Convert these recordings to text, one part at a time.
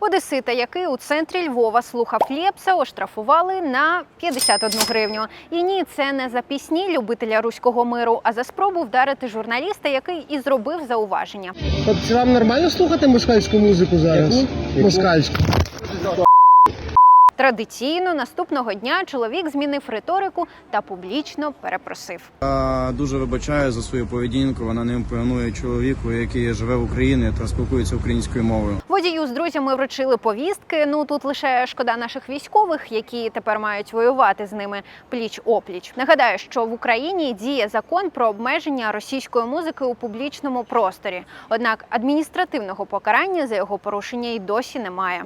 Одесита, який у центрі Львова слухав Лєпса, оштрафували на 51 гривню. І ні, це не за пісні любителя руського миру, а за спробу вдарити журналіста, який і зробив зауваження. Хлопці, вам нормально слухати москальську музику зараз? Москальську. Традиційно наступного дня чоловік змінив риторику та публічно перепросив. Я дуже вибачаю за свою поведінку. Вона не імпонує чоловіку, який живе в Україні та спілкується українською мовою. Водію з друзями вручили повістки. Ну тут лише шкода наших військових, які тепер мають воювати з ними пліч опліч. Нагадаю, що в Україні діє закон про обмеження російської музики у публічному просторі. Однак адміністративного покарання за його порушення й досі немає.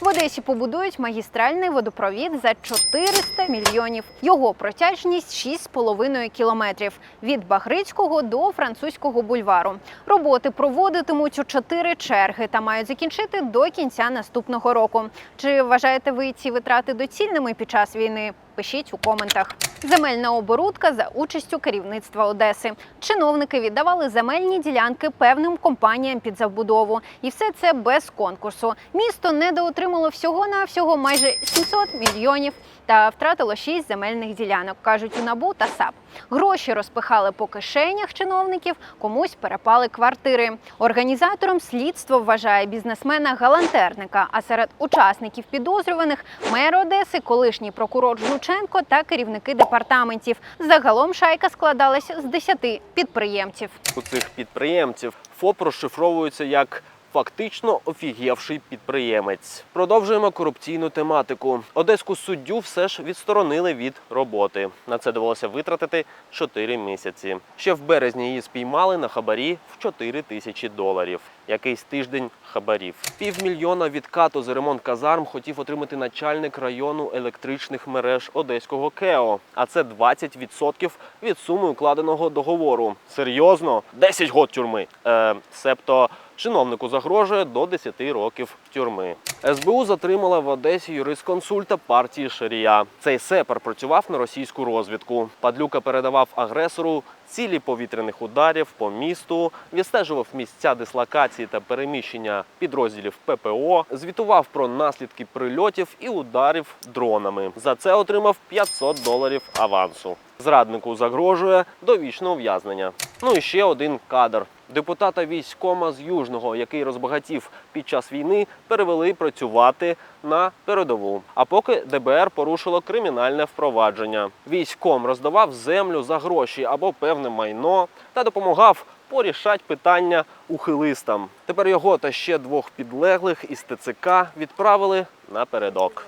В Одесі побудують магістральний водопровід за 400 мільйонів. Його протяжність 6,5 кілометрів від Багрицького до французького бульвару. Роботи проводитимуть у чотири черги та мають закінчити до кінця наступного року. Чи вважаєте ви ці витрати доцільними під час війни? Пишіть у коментах. Земельна оборудка за участю керівництва Одеси. Чиновники віддавали земельні ділянки певним компаніям під забудову, і все це без конкурсу. Місто недоотримало всього на всього майже 700 мільйонів та втратило 6 земельних ділянок, кажуть у НАБУ та САП. Гроші розпихали по кишенях чиновників, комусь перепали квартири. Організатором слідство вважає бізнесмена галантерника. А серед учасників підозрюваних мер Одеси, колишній прокурор Жлученко та керівники департаментів. Загалом шайка складалася з 10 підприємців. у цих підприємців ФОП розшифровується як фактично офігівший підприємець. Продовжуємо корупційну тематику. Одеську суддю все ж відсторонили від роботи. На це довелося витратити 4 місяці. Ще в березні її спіймали на хабарі в 4 тисячі доларів. Якийсь тиждень хабарів. Півмільйона відкату за ремонт казарм хотів отримати начальник району електричних мереж одеського КЕО. А це 20% від суми укладеного договору. Серйозно? 10 год тюрми. Е, себто чиновнику загрожує до 10 років тюрми. СБУ затримала в Одесі юрисконсульта партії Шарія. Цей сепар працював на російську розвідку. Падлюка передавав агресору цілі повітряних ударів по місту, відстежував місця дислокації та переміщення підрозділів ППО, звітував про наслідки прильотів і ударів дронами. За це отримав 500 доларів авансу. Зраднику загрожує довічне ув'язнення. Ну і ще один кадр. Депутата військома з Южного, який розбагатів під час війни, перевели працювати на передову. А поки ДБР порушило кримінальне впровадження. Військом роздавав землю за гроші або певне майно та допомагав порішати питання ухилистам. Тепер його та ще двох підлеглих із ТЦК відправили на передок.